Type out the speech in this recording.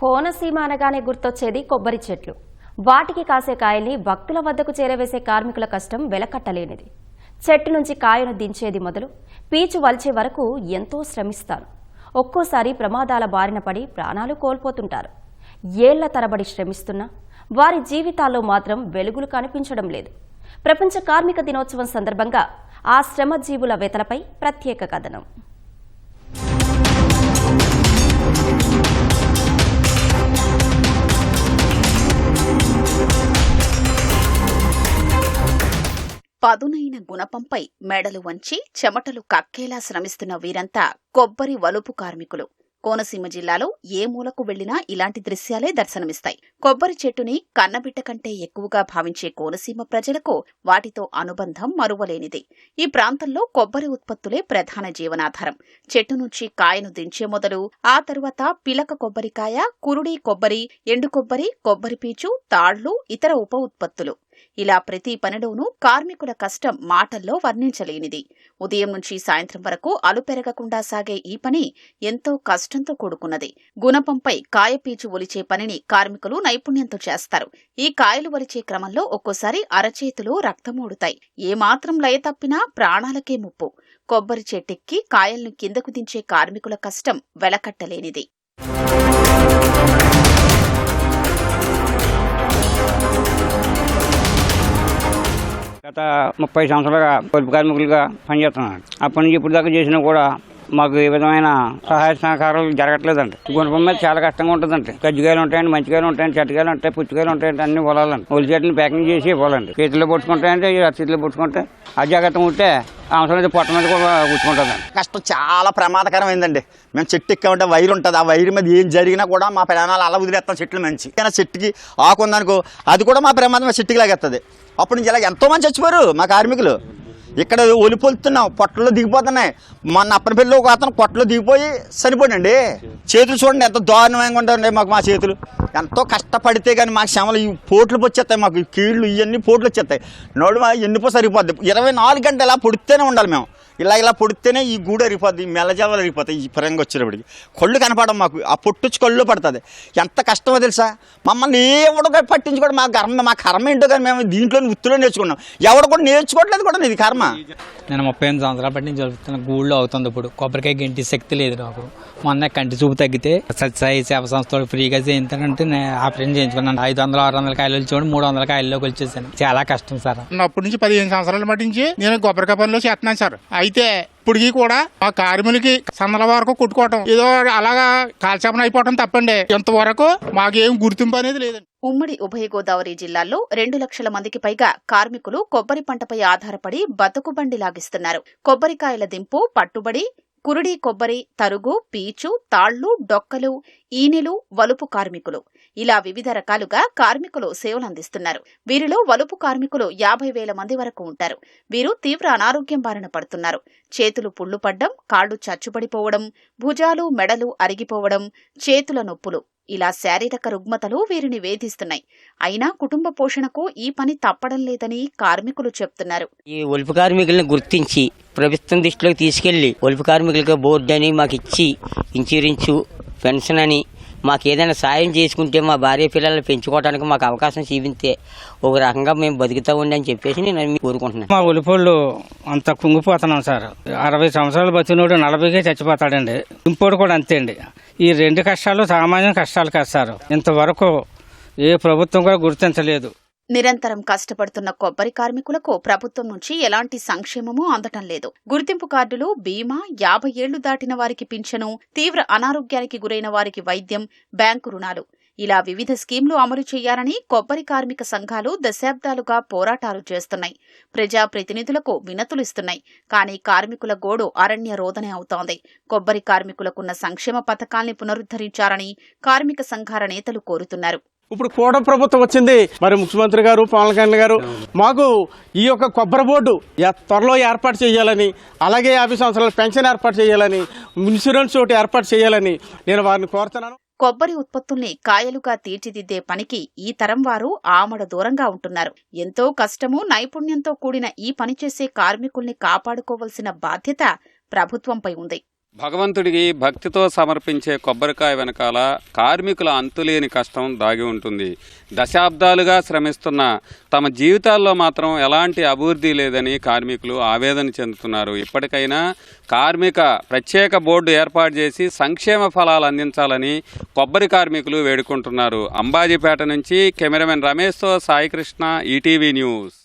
కోనసీమ అనగానే గుర్తొచ్చేది కొబ్బరి చెట్లు. వాటికి కాసే కాయల్ని భక్తుల వద్దకు చేరవేసే కార్మికుల కష్టం వెలకట్టలేనిది. చెట్టు నుంచి కాయను దించేది మొదలు పీచు వలిచే వరకు ఎంతో శ్రమిస్తారు. ఒక్కోసారి ప్రమాదాల బారిన పడి ప్రాణాలు కోల్పోతుంటారు. ఏళ్ళ తరబడి శ్రమిస్తున్నా వారి జీవితాల్లో మాత్రం వెలుగులు కనిపించడం లేదు. ప్రపంచ కార్మిక దినోత్సవం సందర్భంగా ఆ శ్రమజీవుల వేతలపై ప్రత్యేక కథనం. పదునైన గుణపంపై మెడలు వంచి చెమటలు కక్కేలా శ్రమిస్తున్న వీరంతా కొబ్బరి వలుపు కార్మికులు. కోనసీమ జిల్లాలో ఏ మూలకు వెళ్ళినా ఇలాంటి దృశ్యాలే దర్శనమిస్తాయి. కొబ్బరి చెట్టుని కన్నబిడ్డ కంటే ఎక్కువగా భావించే కోనసీమ ప్రజలకు వాటితో అనుబంధం మరువలేనిది. ఈ ప్రాంతంలో కొబ్బరి ఉత్పత్తులే ప్రధాన జీవనాధారం. చెట్టు నుంచి కాయను దించే మొదలు ఆ తరువాత పిలక కొబ్బరికాయ కురుడి కొబ్బరి ఎండు కొబ్బరి కొబ్బరి పీచు తాళ్ళు ఇతర ఉప ఉత్పత్తులు. ఇలా ప్రతి పనిలోనూ కార్మికుల కష్టం మాటల్లో వర్ణించలేనిది. ఉదయం నుంచి సాయంత్రం వరకు అలుపెరగకుండా సాగే ఈ పని ఎంతో కష్టంతో కూడుకున్నది. గుణపంపై కాయపీచు ఒలిచే పనిని కార్మికులు నైపుణ్యంతో చేస్తారు. ఈ కాయలు ఒలిచే క్రమంలో ఒక్కోసారి అరచేతులు రక్తమూడుతాయి. ఏమాత్రం లయ తప్పినా ప్రాణాలకే ముప్పు. కొబ్బరి చెట్టెక్కి కాయల్ని కిందకు దించే కార్మికుల కష్టం వెలకట్టలేనిది. గత ముప్పై సంవత్సరాలుగా పొదుపు కార్మికులుగా పనిచేస్తున్నాను అప్పటి నుంచి ఇప్పుడు దాకా చేసినా కూడా మాకు ఏ విధమైన సహాయ సహకారాలు జరగట్లేదండి. గుణపం మీద చాలా కష్టంగా ఉంటుందండి. కజ్జికాయలు ఉంటాయండి మంచికాయలు ఉంటాయండి చెట్టుకాయలు ఉంటాయి పుచ్చికాయలు ఉంటాయండి అన్ని పొలాలండి ఒలి చెట్లను ప్యాకింగ్ చేసి ఇవ్వాలండి. చేతిలో పుచ్చుకుంటాయంటే చేతిలో పుచ్చుకుంటే అజాగ్రత్త ఉంటే అవసరం పొట్ట మీద కూడా పుచ్చుకుంటుందండి కష్టం చాలా ప్రమాదకరమైందండి. మేము చెట్టు ఎక్కామంటే వైర్ ఉంటుంది ఆ వైర్ మీద ఏం జరిగినా కూడా మా ప్రాణాలు అలా వదిలేస్తాం చెట్లు మంచి. కానీ చెట్టుకి ఆకు ఉందనుకో అది కూడా మా ప్రమాదం చెట్టుకి లాగేస్తుంది అప్పుడు నుంచి ఇలా ఎంతో మంది చచ్చిపోయారు మా కార్మికులు. ఇక్కడ ఒలిపొలుతున్నాం పొట్టలో దిగిపోతున్నాయి. మొన్న అప్పనపల్లి ఒక అతను పొట్టలో దిగిపోయి చనిపోయండి చేతులు చూడండి ఎంత దారుణంగా ఉంటాయండి మాకు మా చేతులు. ఎంతో కష్టపడితే కానీ మాకు శ్రమలు ఈ పోట్లు వచ్చేస్తాయి మాకు ఈ కీళ్ళు ఇవన్నీ పోట్లు వచ్చేస్తాయి. నడుమ ఎన్నిపో సరిపోద్ది. ఇరవై నాలుగు గంటలు ఇలా పొడితేనే ఉండాలి మేము. ఇలా ఇలా పొడితేనే ఈ గూడు అరిగిపోద్ది ఈ మెల్లజావలు అరిగిపోతాయి ఈ పరంగా వచ్చేటప్పటికి. కళ్ళు కనపడం మాకు ఆ పొట్టుచ్చి కళ్ళు పడుతుంది. ఎంత కష్టమో తెలుసా? మమ్మల్ని ఎవడో పట్టించుకోవడం మా కర్మ మా కర్మ ఏంటో కానీ మేము దీంట్లో వృత్తిలో నేర్చుకున్నాం. ఎవడు కూడా నేర్చుకోవట్లేదు కూడా ఇది కర్మ. నేను ముప్పై ఎనిమిది సంవత్సరాల బట్టి నేను జరుపుతున్న గూళ్ళో అవుతుంది ఇప్పుడు. కొబ్బరికాయ గంటి శక్తి లేదు నాకు. మొన్న కంటి చూపు తగ్గితే సత్సాయి సేవ సంస్థ ఫ్రీగా ఫ్రీగా చేయించానంటే నేను ఆపరేషన్ చేయించుకున్నాను. ఐదు వందలు ఆరు వందల కాయలు చూడండి మూడు వందల కాయల్లోకి వచ్చేసాను చాలా కష్టం సార్. అప్పటి నుంచి పదిహేను సంవత్సరాల మట్టించి నేను కొబ్బరికాయ పనిలో చేస్తున్నాను సార్. అయితే ఇప్పటికి కూడా మా కార్మికులకి సందల వరకు కొట్టుకోవటం ఏదో అలాగా కాల్చాపన అయిపోవటం తప్పండి. ఇంతవరకు మాకేం గుర్తింపు అనేది లేదండి. ఉమ్మడి ఉభయ గోదావరి జిల్లాల్లో రెండు లక్షల మందికి పైగా కార్మికులు కొబ్బరి పంటపై ఆధారపడి బతుకుబండి లాగిస్తున్నారు. కొబ్బరికాయల దింపు పట్టుబడి కురుడి కొబ్బరి తరుగు పీచు తాళ్ళు డొక్కలు ఈనెలు వలుపు కార్మికులు. ఇలా వివిధ రకాలుగా కార్మికులు సేవలందిస్తున్నారు. వీరిలో వలుపు కార్మికులు యాభై వేల మంది వరకు ఉంటారు. వీరు తీవ్ర అనారోగ్యం బారిన పడుతున్నారు. చేతులు పుళ్ళు పడ్డం కాళ్ళు చచ్చుపడిపోవడం భుజాలు మెడలు అరిగిపోవడం చేతుల నొప్పులు. ఇలా శారీరక రుగ్మతలు వీరిని వేధిస్తున్నాయి. అయినా కుటుంబ పోషణకు ఈ పని తప్పడం లేదని కార్మికులు చెప్తున్నారు. ఈ ఒలుపు కార్మికులను గుర్తించి ప్రభుత్వం దృష్టిలోకి తీసుకెళ్ళి ఒలుపు కార్మికులకు బోర్డు అని మాకు ఇచ్చి ఇన్సూరెన్స్ పెన్షన్ అని మాకు ఏదైనా సాయం చేసుకుంటే మా భార్య పిల్లల్ని పెంచుకోవడానికి మాకు అవకాశం చూపించే ఒక రకంగా మేము బతుకుతా ఉండి అని చెప్పేసి నేను కోరుకుంటున్నాను. మా ఒలిపోళ్ళు అంత కుంగిపోతున్నాం సార్. అరవై సంవత్సరాలు బతికినోడు నలభైకే చచ్చిపోతాడండి. ఇంపోడు కూడా అంతే అండి. ఈ రెండు కష్టాలు సామాన్య కష్టాలు కాదు సార్. ఇంతవరకు ఏ ప్రభుత్వం కూడా గుర్తించలేదు. నిరంతరం కష్టపడుతున్న కొబ్బరి కార్మికులకు ప్రభుత్వం నుంచి ఎలాంటి సంక్షేమమూ అందటం లేదు. గుర్తింపు కార్డులు బీమా యాభై ఏళ్ళు దాటిన వారికి పింఛను తీవ్ర అనారోగ్యానికి గురైన వారికి వైద్యం బ్యాంకు రుణాలు. ఇలా వివిధ స్కీంలు అమలు చేయాలని కొబ్బరి కార్మిక సంఘాలు దశాబ్దాలుగా పోరాటాలు చేస్తున్నాయి. ప్రజా ప్రతినిధులకు వినతులిస్తున్నాయి. కానీ కార్మికుల గోడు అరణ్య రోదనే అవుతోంది. కొబ్బరి కార్మికులకున్న సంక్షేమ పథకాల్ని పునరుద్ధరించాలని కార్మిక సంఘాల నేతలు కోరుతున్నారు. ఇప్పుడు కూడ ప్రభుత్వం వచ్చింది. మరి ముఖ్యమంత్రి గారు పవన్ కళ్యాణ్ గారు మాకు ఈ యొక్క కొబ్బరి బోర్డు త్వరలో ఏర్పాటు చేయాలని అలాగే యాభై సంవత్సరాల పెన్షన్ ఏర్పాటు చేయాలని ఇన్సూరెన్స్ ఒకటి ఏర్పాటు చేయాలని నేను వారిని కోరుతున్నాను. కొబ్బరి ఉత్పత్తుల్ని కాయలుగా తీర్చిదిద్దే పనికి ఈ తరం వారు ఆమడ దూరంగా ఉంటున్నారు. ఎంతో కష్టము నైపుణ్యంతో కూడిన ఈ పని చేసే కార్మికుల్ని కాపాడుకోవలసిన బాధ్యత ప్రభుత్వంపై ఉంది. భగవంతుడికి భక్తితో సమర్పించే కొబ్బరికాయ వెనకాల కార్మికుల అంతులేని కష్టం దాగి ఉంటుంది. దశాబ్దాలుగా శ్రమిస్తున్న తమ జీవితాల్లో మాత్రం ఎలాంటి అభివృద్ధి లేదని కార్మికులు ఆవేదన చెందుతున్నారు. ఇప్పటికైనా కార్మిక ప్రత్యేక బోర్డు ఏర్పాటు చేసి సంక్షేమ ఫలాలు అందించాలని కొబ్బరి కార్మికులు వేడుకుంటున్నారు. అంబాజీపేట నుంచి కెమెరామెన్ రమేష్తో సాయికృష్ణ ఈటీవీ న్యూస్.